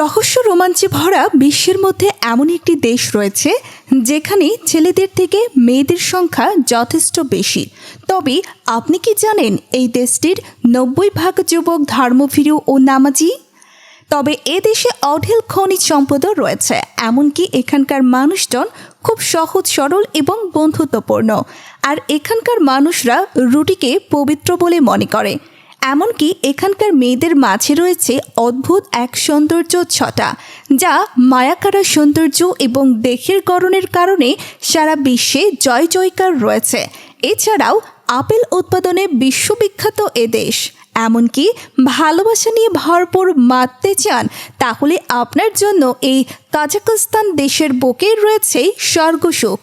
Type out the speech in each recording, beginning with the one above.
রহস্য রোমাঞ্চে ভরা বিশ্বের মধ্যে এমন একটি দেশ রয়েছে, যেখানে ছেলেদের থেকে মেয়েদের সংখ্যা যথেষ্ট বেশি। তবে আপনি কি জানেন এই দেশটির নব্বই ভাগ যুবক ধর্মভীরু ও নামাজি? তবে এ দেশে অঢেল খনিজ সম্পদও রয়েছে, এমনকি এখানকার মানুষজন খুব সহজ, সরল এবং বন্ধুত্বপূর্ণ। আর এখানকার মানুষরা রুটিকে পবিত্র বলে মনে করে। এমনকি এখানকার মেয়েদের মাঝে রয়েছে অদ্ভুত এক সৌন্দর্য ছটা, যা মায়াকারা সৌন্দর্য এবং দেহের গড়নের কারণে সারা বিশ্বে জয় জয়কার রয়েছে। এছাড়াও আপেল উৎপাদনে বিশ্ববিখ্যাত এ দেশ। এমনকি ভালোবাসা নিয়ে ভরপুর মারতে চান, তাহলে আপনার জন্য এই কাজাকস্তান দেশের বুকে রয়েছে স্বর্গসুখ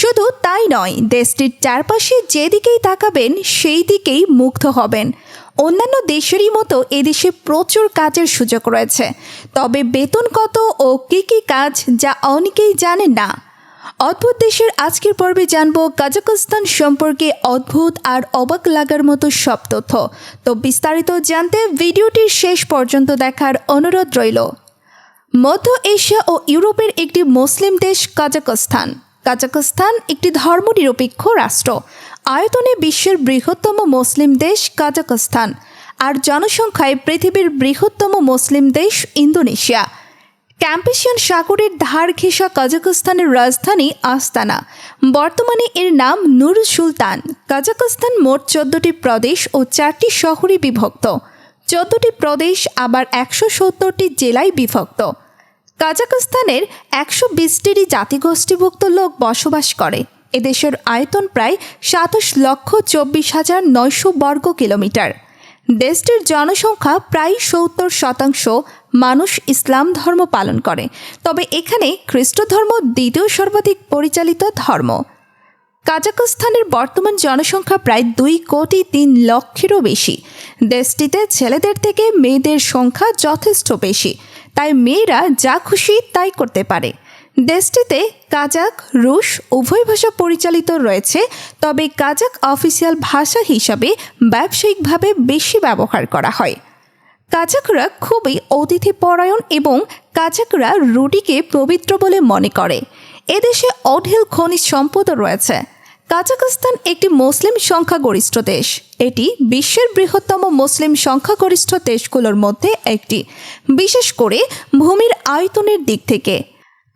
শুধু তাই নয়, দেশটির চারপাশে যেদিকেই তাকাবেন সেই দিকেই মুগ্ধ হবেন। অন্যান্য দেশেরই মতো এদেশে প্রচুর কাজের সুযোগ রয়েছে। তবে বেতন কত ও কী কী কাজ যা অনেকেই জানেন না। অদ্ভুত দেশের আজকের পর্বে জানব কাজাকস্তান সম্পর্কে অদ্ভুত আর অবাক লাগার মতো সব তথ্য। তো বিস্তারিত জানতে ভিডিওটির শেষ পর্যন্ত দেখার অনুরোধ রইল। মধ্য এশিয়া ও ইউরোপের একটি মুসলিম দেশ কাজাকস্তান কাজাকস্তান একটি ধর্মনিরপেক্ষ রাষ্ট্র। আয়তনে বিশ্বের বৃহত্তম মুসলিম দেশ কাজাকস্তান আর জনসংখ্যায় পৃথিবীর বৃহত্তম মুসলিম দেশ ইন্দোনেশিয়া। ক্যাম্পেশিয়ান সাগরের ধার ঘেঁষা কাজাকস্তানের রাজধানী আস্তানা। বর্তমানে এর নাম নুর সুলতান। কাজাকস্তান মোট চোদ্দটি প্রদেশ ও চারটি শহরে বিভক্ত। চোদ্দটি প্রদেশ আবার একশো সত্তরটি জেলায় বিভক্ত। কাজাকস্তানের একশো বিশটিরই জাতিগোষ্ঠীভুক্ত লোক বসবাস করে। এদেশের আয়তন প্রায় সাতাশ লক্ষ চব্বিশ হাজার নয়শো বর্গ কিলোমিটার দেশটির জনসংখ্যা প্রায় সত্তর শতাংশ মানুষ ইসলাম ধর্ম পালন করে। তবে এখানে খ্রিস্ট ধর্ম দ্বিতীয় সর্বাধিক পরিচালিত ধর্ম। কাজাকস্তানের বর্তমান জনসংখ্যা প্রায় দুই কোটি তিন লক্ষেরও বেশি। দেশটিতে ছেলেদের থেকে মেয়েদের সংখ্যা যথেষ্ট বেশি। তাই মেয়েরা যা খুশি তাই করতে পারে। দেশটিতে কাজাক রুশ উভয় ভাষা পরিচালিত রয়েছে, তবে কাজাক অফিসিয়াল ভাষা হিসাবে ব্যবসায়িকভাবে বেশি ব্যবহার করা হয়। কাজাকরা খুবই অতিথিপরায়ণ এবং কাজাকরা রুটিকে পবিত্র বলে মনে করে। এদেশে অঢেল খনিজ সম্পদও রয়েছে। কাজাকস্তান একটি মুসলিম সংখ্যাগরিষ্ঠ দেশ। এটি বিশ্বের বৃহত্তম মুসলিম সংখ্যাগরিষ্ঠ দেশগুলোর মধ্যে একটি, বিশেষ করে ভূমির আয়তনের দিক থেকে।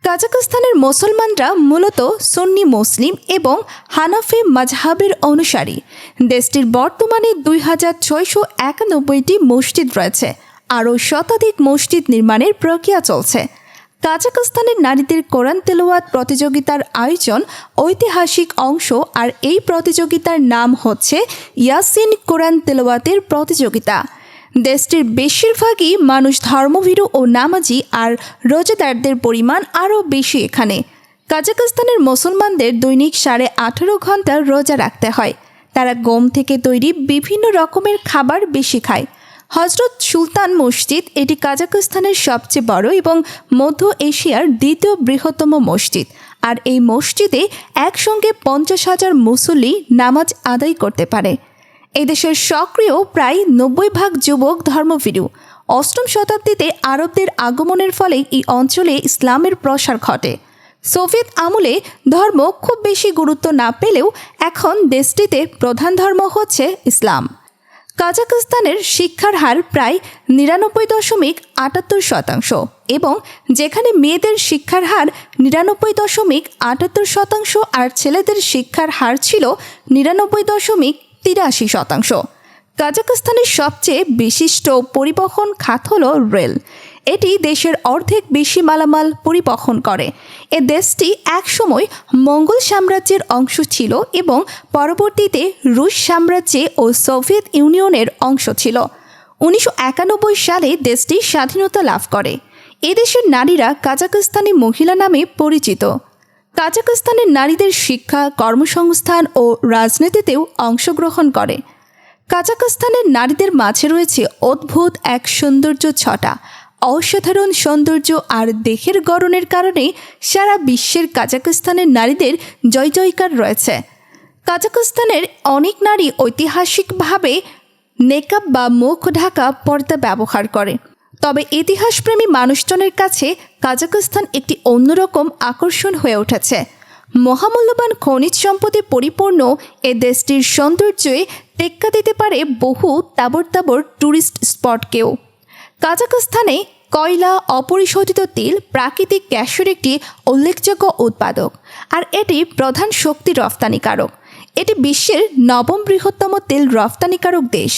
কাজাকস্তানের মুসলমানরা মূলত সুন্নি মুসলিম এবং হানাফি মাজহাবের অনুসারী। দেশটির বর্তমানে দুই হাজার ছয়শো একানব্বইটি মসজিদ রয়েছে। আরও শতাধিক মসজিদ নির্মাণের প্রক্রিয়া চলছে। কাজাকস্তানের নারীদের কোরআন তেলোয়াত প্রতিযোগিতার আয়োজন ঐতিহাসিক অংশ আর এই প্রতিযোগিতার নাম হচ্ছে ইয়াসিন কোরআন তেলোয়াতের প্রতিযোগিতা। দেশটির বেশিরভাগই মানুষ ধর্মভীরু ও নামাজি আর রোজাদারদের পরিমাণ আরও বেশি এখানে। কাজাকস্তানের মুসলমানদের দৈনিক সাড়ে আঠেরো ঘণ্টা রোজা রাখতে হয়। তারা গম থেকে তৈরি বিভিন্ন রকমের খাবার বেশি খায়। হজরত সুলতান মসজিদ এটি কাজাকস্তানের সবচেয়ে বড় এবং মধ্য এশিয়ার দ্বিতীয় বৃহত্তম মসজিদ। আর এই মসজিদে একসঙ্গে পঞ্চাশ হাজার মুসল্লি নামাজ আদায় করতে পারে। এদেশের সক্রিয় প্রায় নব্বই ভাগ যুবক ধর্মভীরু। অষ্টম শতাব্দীতে আরবদের আগমনের ফলে এই অঞ্চলে ইসলামের প্রসার ঘটে। সোভিয়েত আমলে ধর্ম খুব বেশি গুরুত্ব না পেলেও এখন দেশটিতে প্রধান ধর্ম হচ্ছে ইসলাম। কাজাকস্তানের শিক্ষার হার প্রায় নিরানব্বই দশমিক আটাত্তর শতাংশ এবং যেখানে মেয়েদের শিক্ষার হার নিরানব্বই দশমিক আটাত্তর শতাংশ আর ছেলেদের শিক্ষার হার ছিল নিরানব্বই দশমিক তিরাশি শতাংশ। কাজাকিস্তানের সবচেয়ে বিশিষ্ট পরিবহন খাত হল রেল। এটি দেশের অর্ধেক বেশি মালামাল পরিবহন করে। এ দেশটি একসময় মঙ্গল সাম্রাজ্যের অংশ ছিল এবং পরবর্তীতে রুশ সাম্রাজ্যে ও সোভিয়েত ইউনিয়নের অংশ ছিল। উনিশশো একানব্বই সালে দেশটি স্বাধীনতা লাভ করে। এদেশের নারীরা কাজাকস্তানি মহিলা নামে পরিচিত। কাজাকস্তানের নারীদের শিক্ষা, কর্মসংস্থান ও রাজনীতিতেও অংশগ্রহণ করে। কাজাকস্তানের নারীদের মাঝে রয়েছে অদ্ভুত এক সৌন্দর্য ছটা। অসাধারণ সৌন্দর্য আর দেহের গড়নের কারণে সারা বিশ্বের কাজাকস্তানের নারীদের জয় জয়কার রয়েছে। কাজাকস্তানের অনেক নারী ঐতিহাসিকভাবে নেকাব বা মুখ ঢাকা পর্দা ব্যবহার করে। তবে ইতিহাসপ্রেমী মানুষজনের কাছে কাজাকস্তান একটি অন্যরকম আকর্ষণ হয়ে উঠেছে। মহামূল্যবান খনিজ সম্পদে পরিপূর্ণ এ দেশটির সৌন্দর্যে টেক্কা দিতে পারে বহু তাবর তাবর ট্যুরিস্ট স্পটকেও। কাজাকস্তানে কয়লা, অপরিশোধিত তেল, প্রাকৃতিক গ্যাসের একটি উল্লেখযোগ্য উৎপাদক। আর এটি প্রধান শক্তি রফতানিকারক। এটি বিশ্বের নবম বৃহত্তম তেল রফতানিকারক দেশ।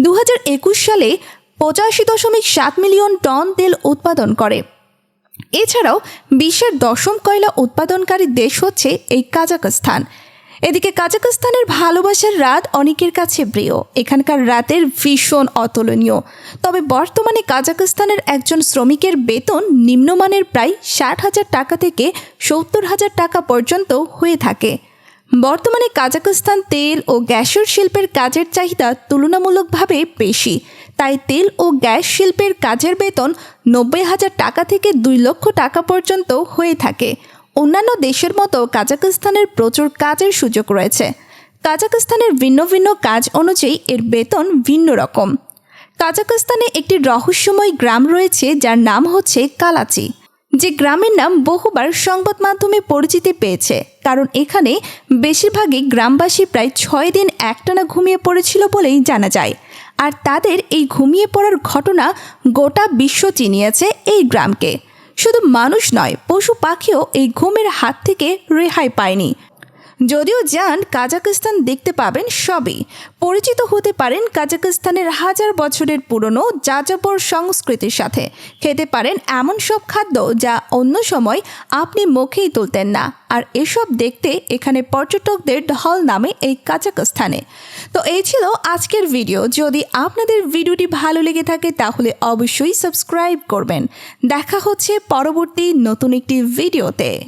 দু হাজার একুশ সালে পঁচাশি দশমিক সাত মিলিয়ন টন তেল উৎপাদন করে। এছাড়াও বিশ্বের দশম কয়লা উৎপাদনকারী দেশ হচ্ছে এই কাজাকস্তান এদিকে কাজাকস্তানের ভালোবাসার রাত অনেকের কাছে প্রিয়। এখানকার রাতের ভীষণ অতুলনীয়। তবে বর্তমানে কাজাকস্তানের একজন শ্রমিকের বেতন নিম্নমানের প্রায় ষাট হাজার টাকা থেকে সত্তর হাজার টাকা পর্যন্ত হয়ে থাকে। বর্তমানে কাজাকস্তান তেল ও গ্যাসের শিল্পের কাজের চাহিদা তুলনামূলকভাবে বেশি। তাই তেল ও গ্যাস শিল্পের কাজের বেতন নব্বই হাজার টাকা থেকে দুই লক্ষ টাকা পর্যন্ত হয়ে থাকে। অন্যান্য দেশের মতো কাজাকস্তানের প্রচুর কাজের সুযোগ রয়েছে। কাজাকস্তানের ভিন্ন ভিন্ন কাজ অনুযায়ী এর বেতন ভিন্ন রকম। কাজাকস্তানে একটি রহস্যময় গ্রাম রয়েছে যার নাম হচ্ছে কালাচি। যে গ্রামের নাম বহুবার সংবাদ মাধ্যমে পরিচিতি পেয়েছে, কারণ এখানে বেশিরভাগই গ্রামবাসী প্রায় ছয় দিন একটানা ঘুমিয়ে পড়েছিল বলেই জানা যায়। আর তাদের এই ঘুমিয়ে পড়ার ঘটনা গোটা বিশ্ব চিনিয়েছে এই গ্রামকে। শুধু মানুষ নয় পশু পাখিও এই ঘুমের হাত থেকে রেহাই পায়নি। যদিও যান কাজাকস্তান দেখতে পাবেন সবই। পরিচিত হতে পারেন কাজাকস্তানের হাজার বছরের পুরনো যাযাবর সংস্কৃতির সাথে। খেতে পারেন এমন সব খাদ্য যা অন্য সময় আপনি মুখেই তুলতেন না। আর এসব দেখতে এখানে পর্যটকদের ঢল নামে এই কাজাকস্তানে। তো এই ছিল আজকের ভিডিও। যদি আপনাদের ভিডিওটি ভালো লেগে থাকে তাহলে অবশ্যই সাবস্ক্রাইব করবেন। দেখা হচ্ছে পরবর্তী নতুন একটি ভিডিওতে।